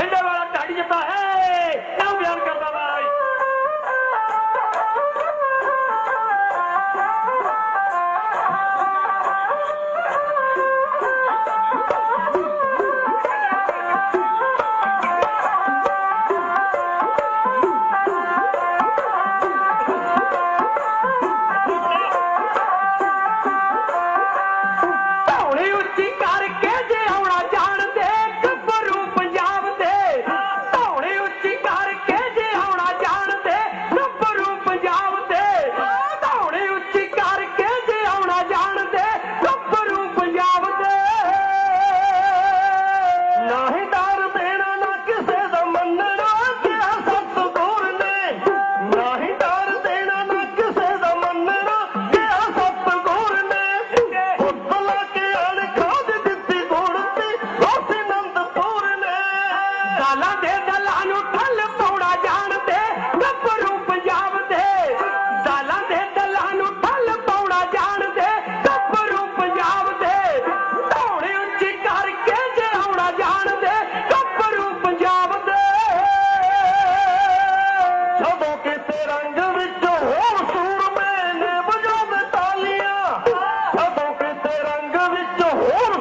जिंदाबाद ताड़ी जता है। ਸਾਲਾਂ ਦੇ ਦਲਾਂ ਨੂੰ ਥੱਲ ਪਾਉਣਾ ਜਾਣਦੇ ਗੱਭਰੂ ਪੰਜਾਬ ਦੇ ਸਾਲਾਂ ਦੇ ਦਲਾਂ ਨੂੰ ਥੱਲ ਪਾਉਣਾ ਜਾਣਦੇ ਗੱਭਰੂ ਪੰਜਾਬ ਦੇ ਢੋਣੇ ਉੱਚੀ ਕਰਕੇ ਜਿਹੜਾਉਣਾ ਜਾਣਦੇ ਗੱਭਰੂ ਪੰਜਾਬ ਦੇ ਸਭੋ ਕਿਸੇ ਰੰਗ ਵਿੱਚ ਹੋਰ ਸੂਰਮੇ ਨੇ ਵਜਾਉਂਦੇ ਤਾਲੀਆਂ ਸਭੋ ਕਿਸੇ ਰੰਗ ਵਿੱਚ ਹੋਰ